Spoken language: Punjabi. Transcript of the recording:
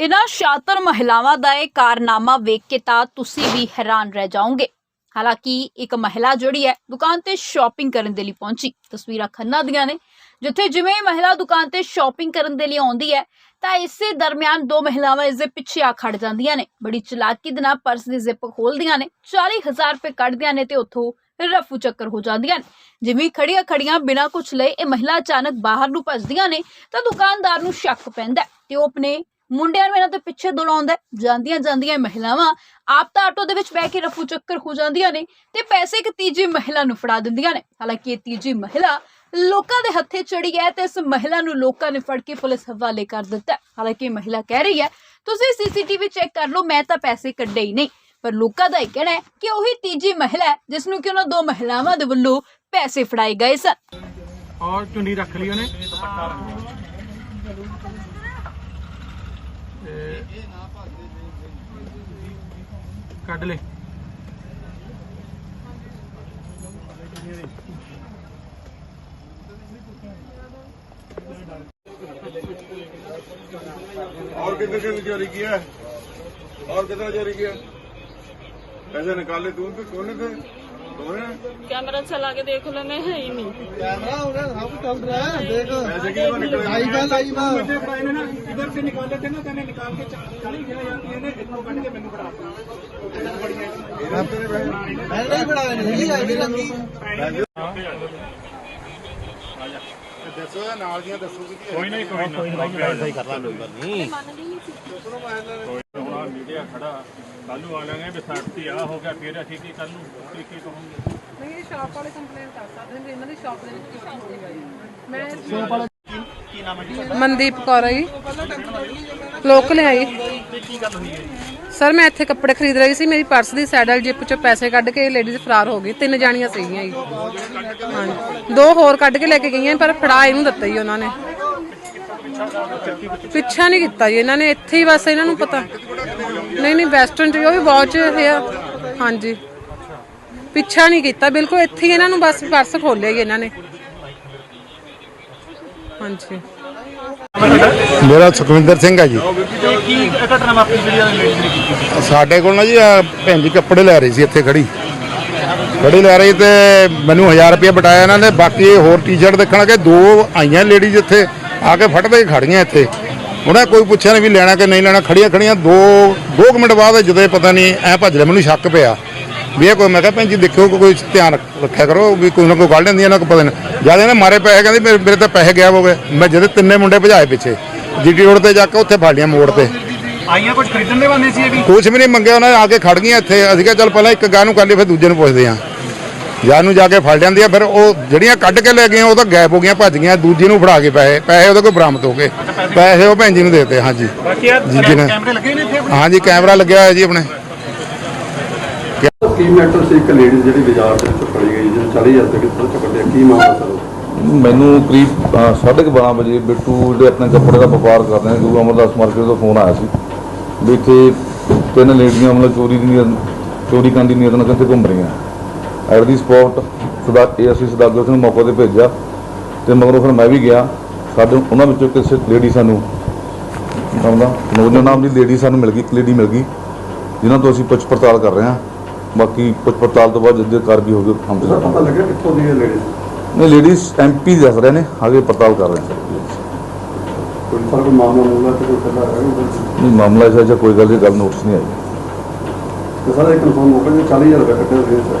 ਇਨ੍ਹਾਂ ਸ਼ਾਤਰ ਮਹਿਲਾਵਾਂ ਦਾ ਇਹ ਕਾਰਨਾਮਾ ਵੇਖ ਕੇ ਤਾਂ ਤੁਸੀਂ ਵੀ ਹੈਰਾਨ ਰਹਿ ਜਾਓਗੇ। ਹਾਲਾਂਕਿ ਇੱਕ ਮਹਿਲਾ ਜਿਹੜੀ ਹੈ, ਦੁਕਾਨ ਤੇ ਸ਼ਾਪਿੰਗ ਕਰਨ ਦੇ ਲਈ ਪਹੁੰਚੀ। ਤਸਵੀਰਾਂ ਖੰਨਾ ਦੀਆਂ ਨੇ, ਜਿੱਥੇ ਜਿਵੇਂ ਹੀ ਮਹਿਲਾ ਦੁਕਾਨ ਤੇ ਸ਼ਾਪਿੰਗ ਕਰਨ ਦੇ ਲਈ ਆਉਂਦੀ ਹੈ, ਤਾਂ ਇਸੇ ਦਰਮਿਆਨ ਦੋ ਮਹਿਲਾਵਾਂ ਇਸ ਦੇ ਪਿੱਛੇ ਆ ਖੜ ਜਾਂਦੀਆਂ ਨੇ। ਬੜੀ ਚਲਾਕੀ ਦੇ ਨਾਲ ਪਰਸ ਦੀ ਜ਼ਿਪ ਖੋਲਦੀਆਂ ਨੇ 40000 ਰੁਪਏ ਕੱਢਦੀਆਂ ਨੇ ਤੇ ਉੱਥੋਂ ਰਫੂ ਚੱਕਰ ਹੋ ਜਾਂਦੀਆਂ ਨੇ। ਜਿਵੇਂ ਖੜੀਆਂ ਖੜੀਆਂ ਬਿਨਾਂ ਕੁਝ ਲਏ ਇਹ ਮਹਿਲਾ ਅਚਾਨਕ ਬਾਹਰ ਨੂੰ ਭੱਜਦੀਆਂ ਨੇ, ਤਾਂ ਦੁਕਾਨਦਾਰ ਨੂੰ ਸ਼ੱਕ ਪੈਂਦਾ ਤੇ ਉਹ ਆਪਣੇ ਮੁੰਡਿਆਂ ਨੂੰ ਇਹਨਾਂ ਦੇ ਪਿੱਛੇ ਦੌੜਾਉਂਦਾ ਜਾਂਦੀਆਂ ਜਾਂਦੀਆਂ ਮਹਿਲਾਵਾਂ ਆਪ ਤਾਂ ਆਟੋ ਦੇ ਵਿੱਚ ਬਹਿ ਕੇ ਰਫੂ ਚੱਕਰ ਹੋ ਜਾਂਦੀਆਂ ਨੇ ਤੇ ਪੈਸੇ ਇੱਕ ਤੀਜੀ ਮਹਿਲਾ ਨੂੰ ਫੜਾ ਦਿੰਦੀਆਂ ਨੇ। ਹਾਲਾਂਕਿ ਇਹ ਤੀਜੀ ਮਹਿਲਾ ਲੋਕਾਂ ਦੇ ਹੱਥੇ ਚੜੀ ਹੈ ਤੇ ਇਸ ਮਹਿਲਾ ਨੂੰ ਲੋਕਾਂ ਨੇ ਫੜ ਕੇ ਪੁਲਿਸ ਹਵਾਲੇ ਕਰ ਦਿੱਤਾ ਹਾਲਾਂਕਿ ਮਹਿਲਾ ਕਹਿ ਰਹੀ ਹੈ, ਤੁਸੀਂ ਸੀਸੀਟੀਵੀ ਚੈੱਕ ਕਰ ਲਓ, ਮੈਂ ਤਾਂ ਪੈਸੇ ਕੱਢੇ ਹੀ ਨਹੀਂ। ਪਰ ਲੋਕਾਂ ਦਾ ਇਹ ਕਹਿਣਾ ਹੈ ਕਿ ਉਹੀ ਤੀਜੀ ਮਹਿਲਾ ਹੈ, ਜਿਸ ਨੂੰ ਕਿ ਉਹਨਾਂ ਦੋ ਮਹਿਲਾਵਾਂ ਦੇ ਵੱਲੋਂ ਪੈਸੇ ਫੜਾਏ ਗਏ ਸਨ। ਔਰ ਚੁੰਨੀ ਰੱਖ ਲਈ ਉਹਨੇ ਤੇ ਕੱਢ ਲੈ और कितने कितने चोरी किया है और कितना चोरी किया पैसे निकाले तू तो कौन थे कौन है कैमरा चला के देख लो मैं है ही नहीं कैमरा हो गया सब चल रहा है देख पैसे कितने निकले लाइव है लाइव है ਇਧਰ ਸੇ ਨਿਕਾਲੇ थे ना तने निकाल के चली गया यार ਇਹਨੇ ਇੱਥੋਂ ਕੱਢ ਕੇ ਮੈਨੂੰ ਫੜਾ तेरे पैसे मैंने नहीं बढ़ाया नहीं आईडी लगी ਦੱਸੋ ਨਾਲ ਦੀਆਂ ਦੱਸੋ ਕਿ ਕੋਈ ਨਹੀਂ ਕੋਈ ਨਹੀਂ ਹੁਣ ਮੀਡੀਆ ਖੜਾ। ਕੱਲੂ ਆ ਲਾਂਗੇ ਵੀ ਸਾਡੀ ਆ ਹੋ ਗਿਆ ਫਿਰ ਅਸੀਂ ਕੀ ਕੱਲ ਨੂੰ ਕੀ ਕੀ ਕਹਾਂਗੇ? ਨਹੀਂ ਇਹ ਸ਼ਾਪ ਵਾਲੇ ਕੰਪਲੇਂਟ ਕਰ ਸਕਦੇ ਨੇ ਇਹਨਾਂ ਦੀ ਸ਼ਾਪ ਦੇ ਵਿੱਚ ਚੋਰੀ ਹੋਈ? ਹੈ ਮੈਂ ਸ਼ਾਪ ਵਾਲਾ ਕੀ ਨਾਮ ਹੈ ਮਨਦੀਪ ਕੌਰ ਹੈ ਜੀ। ਲੋਕਲ ਹੈ ਜੀ? ਸਰ ਮੈਂ ਇੱਥੇ ਕੱਪੜੇ ਖਰੀਦ ਰਹੀ ਸੀ ਮੇਰੀ ਪਰਸ ਦੀ ਸਾਈਡ ਵਾਲੀ ਜਿੱਪ ਚੋਂ ਪੈਸੇ ਕੱਢ ਕੇ ਲੇਡੀਜ਼ ਫਰਾਰ ਹੋ ਗਈ ਤਿੰਨ ਜਾਣੀਆਂ ਸੀਗੀਆਂ ਜੀ। ਹਾਂਜੀ। ਦੋ ਹੋਰ ਕੱਢ ਕੇ ਲੈ ਕੇ ਗਈਆਂ ਪਰ ਫੜਾ ਇਹਨੂੰ ਦਿੱਤਾ ਜੀ ਉਹਨਾਂ ਨੇ। ਪਿੱਛਾ ਨਹੀਂ ਕੀਤਾ ਜੀ ਇਹਨਾਂ ਨੇ ਇੱਥੇ ਹੀ ਬਸ ਇਹਨਾਂ ਨੂੰ ਪਤਾ। ਨਹੀਂ ਨਹੀਂ ਵੈਸਟਰਨ ਚ ਵੀ ਉਹ ਵੀ ਵਾਚ ਹੈ ਹਾਂਜੀ। ਪਿੱਛਾ ਨਹੀਂ ਕੀਤਾ ਬਿਲਕੁਲ ਇੱਥੇ ਹੀ ਇਹਨਾਂ ਨੂੰ ਬਸ ਪਰਸ ਖੋਲਿਆ ਹੀ ਇਹਨਾਂ ਨੇ। ਹਾਂਜੀ। ਮੇਰਾ ਸੁਖਵਿੰਦਰ ਸਿੰਘ ਹੈ ਜੀ। ਕੀ ਘਟਨਾ ਵਾਪਰੀ ਜਿਹੜੀ ਆ ਲੇਡੀ ਨੇ ਕੀਤੀ ਸਾਡੇ ਕੋਲ ਨਾ ਜੀ ਆਹ ਭੈਣ ਜੀ ਕੱਪੜੇ ਲੈ ਰਹੀ ਸੀ ਇੱਥੇ ਖੜੀ। ਖੜੀ ਲੈ ਰਹੀ ਤੇ ਮੈਨੂੰ 1000 ਰੁਪਏ ਬਟਾਇਆ ਇਹਨਾਂ ਨੇ ਬਾਕੀ ਹੋਰ ਟੀ-ਸ਼ਰਟ ਦੇਖਣ ਲੱਗੇ ਦੋ ਆਈਆਂ ਲੇਡੀਜ਼ ਇੱਥੇ ਆ ਕੇ ਫਟਦੇ ਹੀ ਖੜੀਆਂ ਇੱਥੇ। ਉਹਨੇ ਕੋਈ ਪੁੱਛਿਆ ਨਹੀਂ ਵੀ ਲੈਣਾ ਕਿ ਨਹੀਂ ਲੈਣਾ ਖੜੀਆਂ ਖੜੀਆਂ ਦੋ ਦੋ ਕੁ ਮਿੰਟ ਬਾਅਦ ਜਦੋਂ ਪਤਾ ਨਹੀਂ ਐ ਭੱਜ ਲਿਆ ਮੈਨੂੰ ਸ਼ੱਕ ਪਿਆ। ਵੀ ਇਹ ਕੋਈ ਮੈਂ ਕਿਹਾ ਭੈਣ ਜੀ ਦੇਖਿਓ ਕੋਈ ਧਿਆਨ ਰੱਖ- ਰੱਖਿਆ ਕਰੋ ਵੀ ਕੋਈ ਨਾ ਕੋਈ ਗੱਲ ਲੈਂਦੀ ਇਹਨਾਂ ਕੋ ਪਤਾ ਨਹੀਂ ਜਦ ਇਹਨੇ ਮਾਰੇ ਪੈਸੇ ਕਹਿੰਦੀ ਮੇਰੇ ਤਾਂ ਪੈਸੇ ਗਿਆ ਹੋ ਗਏ। ਮੈਂ ਜਦੇ ਤਿੰਨੇ ਮੁੰਡੇ ਭਜਾਏ ਪਿੱਛੇ ਜੀਟੀ ਰੋਡ ਤੇ ਜਾ ਕੇ ਉੱਥੇ ਫੜ ਲਿਆ ਮੋੜ ਤੇ। ਆਈਆਂ ਕੁਝ ਖਰੀਦਣ ਦੇ ਬੰਦੇ ਸੀ ਇਹ ਵੀ? ਕੁਛ ਵੀ ਨਹੀਂ ਮੰਗਿਆ ਉਹਨਾਂ ਨੇ ਆ ਕੇ ਖੜ ਗਈਆਂ ਇੱਥੇ। ਅਸੀਂ ਕਿਹਾ ਚੱਲ ਪਹਿਲਾਂ ਇੱਕ ਗਾਹ ਨੂੰ ਕਰ ਲਈ ਫਿਰ ਦੂਜੇ ਨੂੰ ਪੁੱਛਦੇ ਆਂ ਜਾਂ ਨੂੰ ਜਾ ਕੇ ਫੜ ਲੈਂਦੀ ਆ ਫਿਰ ਉਹ ਜਿਹੜੀਆਂ ਕੱਢ ਕੇ ਲੈ ਗਈਆਂ ਉਹ ਤਾਂ ਗਾਇਬ ਹੋ ਗਈਆਂ ਭੱਜ ਗਈਆਂ ਦੂਜੀ ਨੂੰ ਫੜਾ ਕੇ ਪੈਸੇ ਪੈਸੇ ਉਹਦੇ ਕੋਲ ਬਰਾਮਦ ਹੋ ਗਏ। ਪੈਸੇ ਉਹ ਭੈਣ ਜੀ ਨੂੰ ਦੇਤੇ ਹਾਂਜੀ। ਬਾਕੀ ਆ ਜੀ, ਜੀ ਨੇ। ਕੈਮਰੇ ਲੱਗੇ ਨੇ ਇੱਥੇ ਹਾਂਜੀ ਕੈਮਰਾ ਲੱਗਿਆ ਹੋਇਆ ਜੀ ਆਪਣੇ। ਕੀ ਮੈਟਰ ਸੀ ਇੱਕ ਲੇਡੀ ਜਿਹੜੀ ਬਾਜ਼ਾਰ ਦੇ ਵਿੱਚ ਫੜੀ ਗਈ ਜਿਹਨੂੰ 40000 ਰੁਪਏ ਕਿੱਥੋਂ ਚੱਕਦੇ ਕੀ ਮਾਮਲਾ ਸਰ ਮੈਨੂੰ ਕਰੀਬ ਅ, ਸਾਢੇ ਕੁ ਬਾਰਾਂ ਵਜੇ ਬਿੱਟੂ ਜਿਹੜੇ ਆਪਣੇ ਕੱਪੜੇ ਦਾ ਵਪਾਰ ਕਰਦੇ ਨੇ ਗੁਰੂ ਅਮਰਦਾਸ ਮਾਰਕੀਟ ਤੋਂ ਫੋਨ ਆਇਆ ਸੀ ਵੀ ਇੱਥੇ ਤਿੰਨ ਲੇਡੀਆਂ ਮਤਲਬ ਚੋਰੀ ਦੀ ਚੋਰੀ ਕਰਨ ਦੀ ਨੀਅਤ ਨਾਲ ਕਿੱਥੇ ਘੁੰਮ ਰਹੀਆਂ। ਐਟ ਦੀ ਸਪੌਟ ਸਦਾ ਇਹ ਅਸੀਂ ਸਦਾਗਰ ਸਿੰਘ ਨੂੰ ਮੌਕੇ ਤੇ ਭੇਜਿਆ ਤੇ ਮਗਰੋਂ ਫਿਰ ਮੈਂ ਵੀ ਗਿਆ। ਸਾਡੇ ਉਹਨਾਂ ਵਿੱਚੋਂ ਕਿਸੇ ਲੇਡੀ ਸਾਨੂੰ ਨਾਮ ਨੋਜਨ ਨਾਮ ਦੀ ਲੇਡੀ ਸਾਨੂੰ ਮਿਲ ਗਈ ਇੱਕ ਲੇਡੀ ਮਿਲ ਗਈ ਜਿਨ੍ਹਾਂ ਤੋਂ ਅਸੀਂ ਪੁੱਛ ਪੜਤਾਲ ਕਰ ਰਹੇ ਹਾਂ। ਬਾਕੀ ਪੁੱਛ ਪੜਤਾਲ ਤੋਂ ਬਾਅਦ ਜਿੱਦੇ ਕਾਰਵਾਈ ਹੋਊਗੀ ਹਮ ਤੇ ਪਤਾ ਲੱਗਿਆ ਕਿੱਥੋਂ ਦੀ ਲੇਡੀ ਨਹੀਂ ਲੇਡੀਜ਼ ਐਮਪੀ ਦੱਸ ਰਹੇ ਨੇ ਆਗੇ ਪੜਤਾਲ ਕਰ ਰਹੇ ਨੇ। ਕੋਈ ਸਰ ਕੋਈ ਮਾਮਲਾ ਮੂਲਾ ਤੇ ਕੋਈ ਕੱਲਾ ਹੈ ਨਹੀਂ ਮਾਮਲਾ ਜਾਂ ਕੋਈ ਗੱਲ ਦੀ ਗੱਲ ਨੋਟਿਸ ਨਹੀਂ ਆਈ। ਤੇ ਸਰ ਕਨਫਰਮ ਹੋ ਗਿਆ 40000 ਰੁਪਏ ਕੱਟੇ ਹੋਏ ਸਰ।